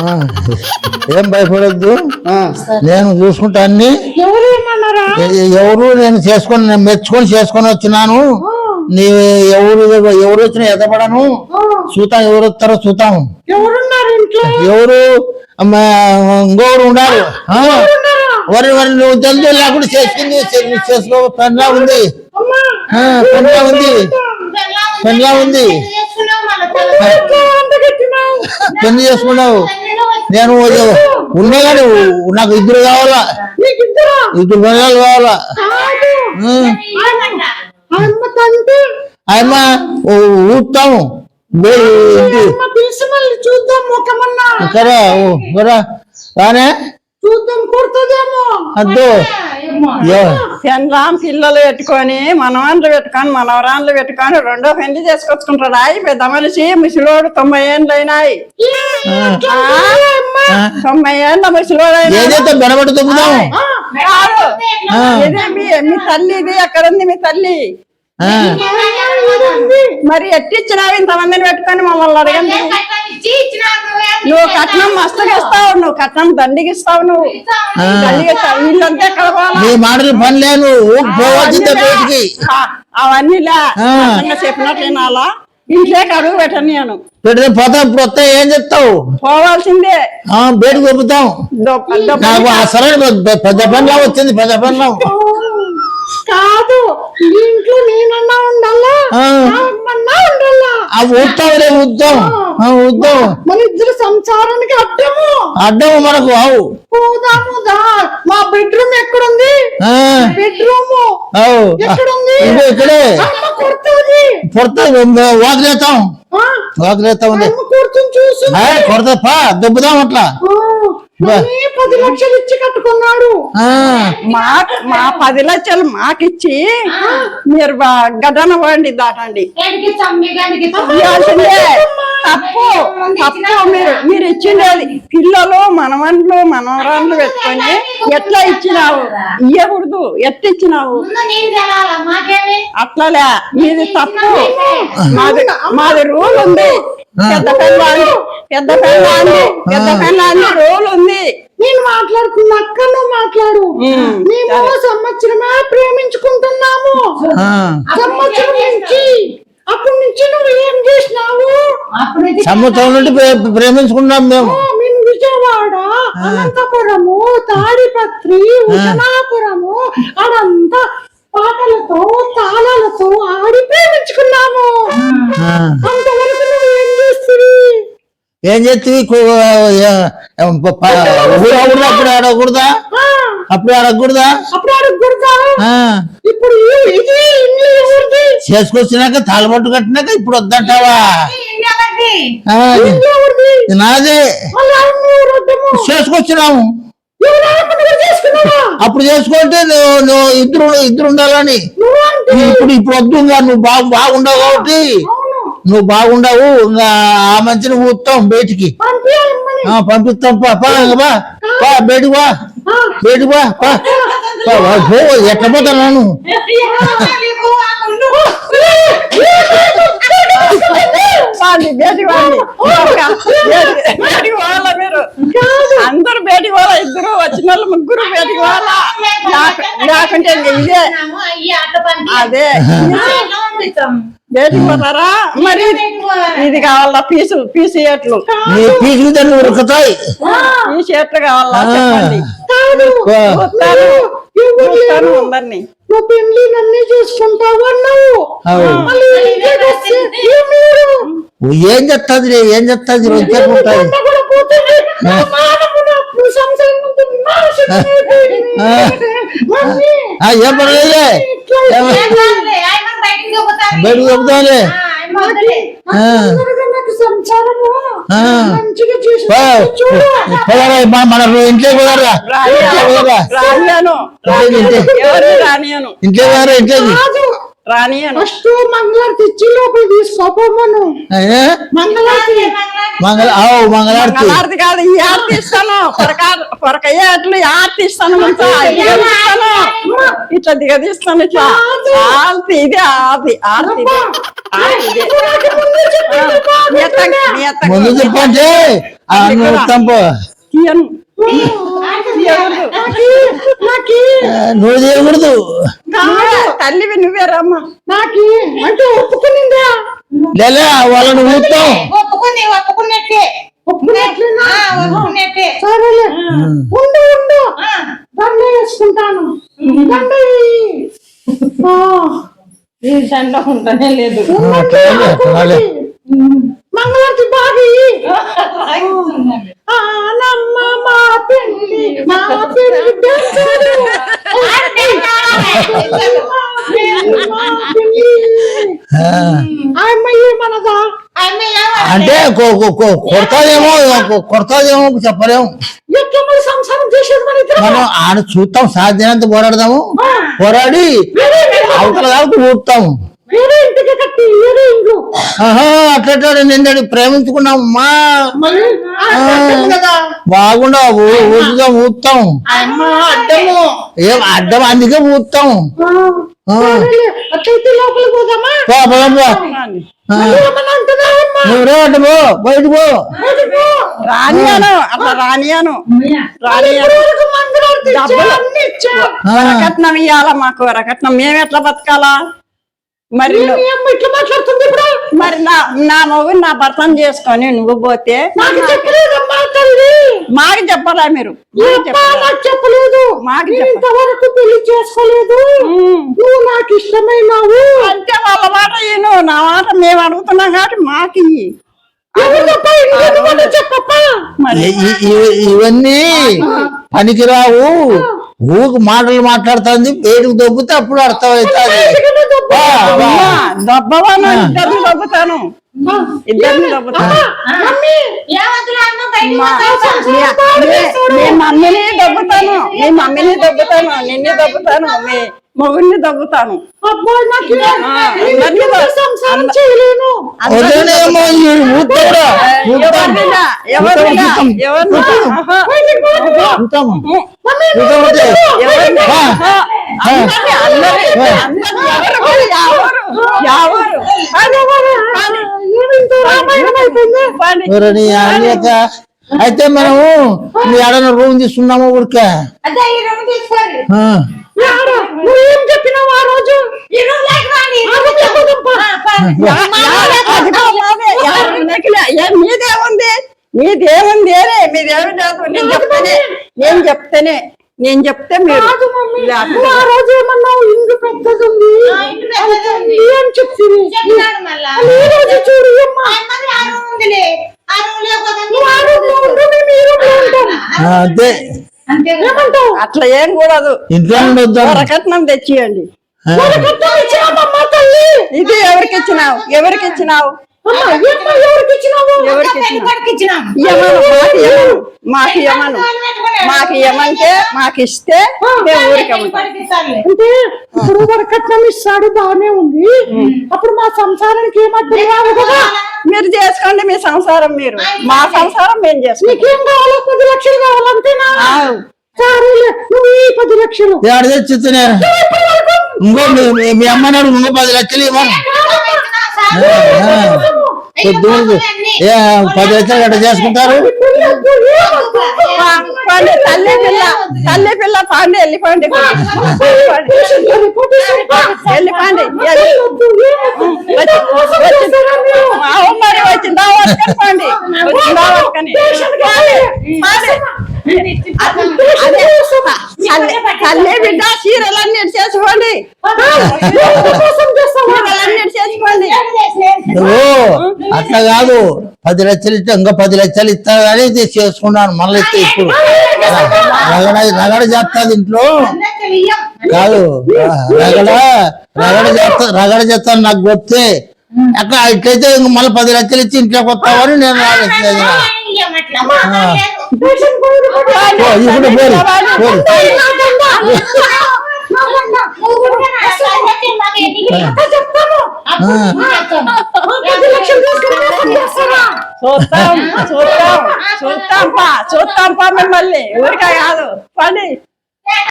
ఆ, ఏం భయపడద్దు? నేను చూసుకుంటా అన్ని. ఎవరు ఎవరు నేను చేసుకొని నేను మెచ్చుకొని చేసుకొని వచ్చినాను. నీ ఎవరు ఎవరు వచ్చినా ఎదపడను. చూతాం ఎవరు వస్తారో చూతాం ఎవరున్నారు ఇంట్లో? ఎవరు? అమ్మ, ఇంకొకరు ఉన్నారు వరి వరి నువ్వు తెలుసు లేకుండా చేసుకుంది చేసుకో పనిలా ఉంది. పనిలా ఉంది. పనిలా ఉంది. పెళ్ళి చేసుకున్నావు. నేను ఉన్నా కానీ నాకు ఇద్దరు కావాలా? ఇద్దరా పిల్లలు కావాలా? కాదు అమ్మ ఊపుతాము ఓ, ఇక్కడ రానే. చూద్దాం కొడుతుందేమో. అద్దు. పెండ్లాం పిల్లలు పెట్టుకొని మనవాళ్ళు పెట్టుకొని మనవరాళ్ళు పెట్టుకొని రెండో పెళ్ళి చేసుకొచ్చుకుంటాడు అయి పెద్ద మనిషి ముసలోడు తొంభై ఏళ్ళు అయినాయి తొంభై ఏళ్ళ ముసలోడు మీ తల్లి ఇది ఎక్కడ ఉంది మీ తల్లి. మరి ఎట్టిచ్చినావు ఇంతమందిని పెట్టుకొని మమ్మల్ని అడగండి. కట్నం మస్తుగా ఇస్తావు నువ్వు కట్నం దండికి ఇస్తావు నువ్వు వీళ్ళంతా ఎక్కడ నీ మాటలు పని లేను పోవాల్సిందే బయటికి. అవన్నీలా చెప్పినట్లు వినాలా? ఇంట్లోకి అడుగు పెట్టను నేను. పెడితే పోతాం ఇప్పుడు వస్తే ఏం చెప్తావు? పోవాల్సిందే. ఆ, బయటకు పంపుతాం. దొప్ప- దొప్ప- నాకు అసలు పెద్ద పనిలా వచ్చింది పెద్ద పనిలా. కాదు ఇంట్లో నేనన్నా ఉండాలా? ఉండాలా? ఆ ఊద్దాం రే ఊద్దాం మన ఇద్దరు సంసారానికి అడ్డము. అడ్డం మనకు అవు పోదాము దా. మా బెడ్రూమ్ ఎక్కడుంది? ఆ, బెడ్రూమ్. అవు ఎక్కడుంది? ఇక్కడే. వాకిలేస్తాం ఉంది? అమ్మ కూర్చొని చూసి. కొడతా పా దుబ్బుదాం అట్లా. పది లక్షలు ఇచ్చి కట్టుకున్నాడు. ఆ, మా మా పది లక్షలు మాకిచ్చి మీరు గడ్డన పోండి దాటండి. తప్పు. తప్పు. మీరు మీరు ఇచ్చిండేది పిల్లలు మనవన్లు మనవరాళ్ళు పెట్టుకొని ఎట్లా ఇచ్చినావు? ఇయ్యకూడదు. ఎట్లా ఇచ్చినావు అట్లలే. మీది తప్పు. మాది మాది రూల్ ఉంది. పెద్ద పెళ్ళాండి పెద్ద పెళ్ళాండి పెద్ద పెళ్ళాండి రూల్ ఉంది. నేను మాట్లాడుతున్నా అక్క నువ్వు మాట్లాడు మేము సంవత్సరమే ప్రేమించుకుంటున్నాము. సంవత్సరం నుంచి అప్పటి నుంచి నువ్వు ఏం చేసినావు? సంవత్సరం నుండి ప్రే- ప్రేమించుకున్నాం మేము. విజయవాడ అనంతపురము తాడిపత్రి ఉజనాపురము అదంతా పాటలతో తాళాలతో ఆడి ప్రేమించుకున్నాము. అంతవరకు నువ్వు ఏం చేస్తుంది ఏం చేస్తుంది ఊరు అప్పుడు ఆడకూడదా? అప్పుడు ఆడకూడదా అప్పుడు అడుగుడుతా ఆ. ఇప్పుడు ఇది చేసుకొచ్చినాక తాళబొట్టు కట్టినాక ఇప్పుడు వద్దంటావా? నాదే. చేసుకొచ్చినాము. అప్పుడు చేసుకుంటే నువ్వు నువ్వు ఇద్దరు ఇద్దరు ఉండాలని. ఇప్పుడు ఇప్పుడు వద్దు నువ్వు బాగు బాగుండవు కాబట్టి. నువ్వు బాగుండవు. ఇంకా ఆ మంచిని ఊపుతాం బయటికి. పంపిస్తాం. పా బయటికి బా బయటికి బా పా. పా, వా, పో ఎట్లా పోతాను వాడి బేటి వాడి బేటి వాళ్ళ మీరు? అందరు బేటి వాళ్ళ ఇద్దరు వచ్చిన వాళ్ళు ముగ్గురు బేటి వాళ్ళ లేకుంటే ఇదే. అదే. బేటి పోతారా? మరి ఇది కావాలా? పీసు పీసు ఏట్లు దాన్ని ఉరుకుతాయి. పీసు ఏట్లు కావాలా? చెప్పండి. చూస్తాను. అందరినీ. నువ్వు పెళ్ళి నన్నే చేసుకుంటావు అన్నావు ఏం చెప్తాది ఏం చెప్తాది ఏం. ఇట్లా బయటకు చెప్తాంలే మన- మన ఇంట్లో పోదారా. ఇంట్లో ఇంట్లో రానియను ఫస్ట్ మంగళారతి తెచ్చి లోపల తీసుకోపోమను అయ్యా? మంగళారతి మంగళ ఆవు మంగళారతి మంగళారతి కాదు ఈ ఆర్తి ఇస్తాను పొరక పొరకయ్యే అట్లు ఈ ఆర్తి ఇస్తాను ఇట్లా దిగదీస్తాను ఇట్లా ఆర్తి ఇది ఆర్తి ఆర్తి ముందే తీయను ఆ, నువ్వు చేయకూడదు. నువ్వే, తల్లివి నువ్వేరమ్మా నాకి అంటే ఒప్పుకునిందా? లేదా వాళ్ళని ఊతాం ఒప్పుకుంది ఒప్పుకున్నట్టే సరేలే. ఉండు ఉండు. దండ వేసుకుంటాను. దండ ఈ ఉంటానే లేదు అట్లాగే అట్లాగే మంగళారతి బాగా ఇయ్యి. ఆనమ్మ మా పెళ్ళి మా పెళ్ళి దండలు. మా పెళ్ళి. ఆ, ఆ అమ్మాయి ఏమన్నదా అమ్మయ్య అంటే కొడతాదేమో కొడతాదేమో చెప్పలేము. మన ఆడ చూస్తాం సాధ్యమైనంత పోరాడదాము. పోరాడి అవతల దాకా ఊపుతాము అట్లా నిన్న ప్రేమించుకున్నాం మా మరి ఆ కట్టం కదా. బాగుండా ఊసుగా ఊపుతాం. అమ్మ అడ్డము. ఏం అడ్డం అందుకే? నువ్వు అటు పో బయట పో. పో. రానియాను అట్లా రానియాను రానియాను డబ్బులు. వరకట్నం ఇయ్యాలా మాకు వరకట్నం. మేము ఎట్లా బతకాలా? మరి ఇట్లా మాట్లాడుతుంది ఇప్పుడు? మరి నా నా మొగుడు నా భర్తను చేసుకొని నువ్వు పోతే మాకు చెప్పాలా మీరు? ఏ మాకు చెప్పాలా? నాకు చెప్పలేదు. మాకు నేను ఇంతవరకు పెళ్ళి చేసుకోలేదు. నువ్వు నాకు ఇష్టమైనావు. అంటే వాళ్ళ మాట ఈను నా మాట మేము అడుగుతున్నాం కాబట్టి మాకు మరి ఇవన్నీ పనికిరావు. ఊకు మాటలు మాట్లాడుతుంది పేరుకు దొబ్బితే అప్పుడు అర్థమవుతుంది. దొబ్బుతాను. ఇద్దరిని మా- మమ్మీని దొబ్బుతాను. మీ మమ్మీని దొబ్బుతాను. నిన్ను దొబ్బుతాను మీ మొగుడిని దొబ్బుతాను అబ్బాయి నాకు ఆ, అందరినీ దొ- సంసారం చేయలేను? వదిలేమో ఈ ఊపుతావురా ఎవరినిలా ఎవరినిలా చూద్దాం. ఎవరినిలా ఆహా. చూద్దాము మమ్మీ చూద్దామంటే ఎవరిని? ఆ. ఆహా. అందరినీ అందరినీ అందరినీ ఎవరు కూడా ఎవరు? ఎవరు? పని, ఏమింత రామాయణం అయిపోయింది? పని. ఎవరు నీ ఆన్యత అయితే మనము ఆడన రూమ్ తీసుకున్నాము ఊరికే? అదే? నువ్వేం చెప్పినావు ఆ రోజు? మీదేముంది మీదేముంది మీదేమి నేను చెప్తేనే నేను చెప్తేనే నేను చెప్తే మీరు ఆ రోజు ఏమన్నావు? ఇల్లు పెద్దది ఉంది. ఏం చెప్తుంది చూడు అమ్మా. అట్లా ఏం కూడదు. వరకట్నం తెచ్చియండి. ఇది ఎవరికి ఇచ్చినావు? ఎవరికి ఇచ్చినావు మాకు ఇయ్యమను మాకు పెట్టుకున్నాడు. మాకు మాకు ఇస్తే మేము ఊరికి. అంటే ఇప్పుడు వరకట్నం ఇస్తాడు బాగానే ఉంది. అప్పుడు మా సంసారానికి ఏమర్థం కాదు కదా? మీరు చేసుకోండి మీ సంసారం మీరు. మా సంసారం మేము చేసుకుంటాం. నీకేం కావాలో పది లక్షలు కావాలంతేనా పది లక్షలు ఏడ తెచ్చినే ఇంకో మీ- మీ- మీ అమ్మ నాడు ఇంకో పది లక్షలు ఇవ్వను పది లక్షలు గట్ట చేసుకుంటారు తల్లి పిల్ల తల్లి పిల్ల పాండి వెళ్ళిపోండి. వెళ్ళిపోండి వచ్చిందా వచ్చిందా తల్లి తల్లి బిడ్డ చీరలన్నీ చేసుకోండి. అట్లా కాదు. పది లక్షలు ఇస్తే ఇంకా పది లక్షలు ఇస్తా కానీ ఇది చేసుకున్నాను. మళ్ళీ ఇస్తే ఇప్పుడు. రగడ రగడ చేస్తుంది ఇంట్లో. కాదు. రగడ రగడ చేస్తా రగడ చేస్తాను నాకు గొప్పే అక్కడ ఇట్లయితే ఇంక మళ్ళీ పది లక్షలు ఇచ్చి ఇంట్లోకి వస్తావని నేను ఆలోచించేది ఇయ్యం ఇప్పుడు పోరు పోరు చూస్తాం చూస్తాం చూస్తాం చూస్తాం పా మిమ్మల్ని. ఊరికే కాదు. పని.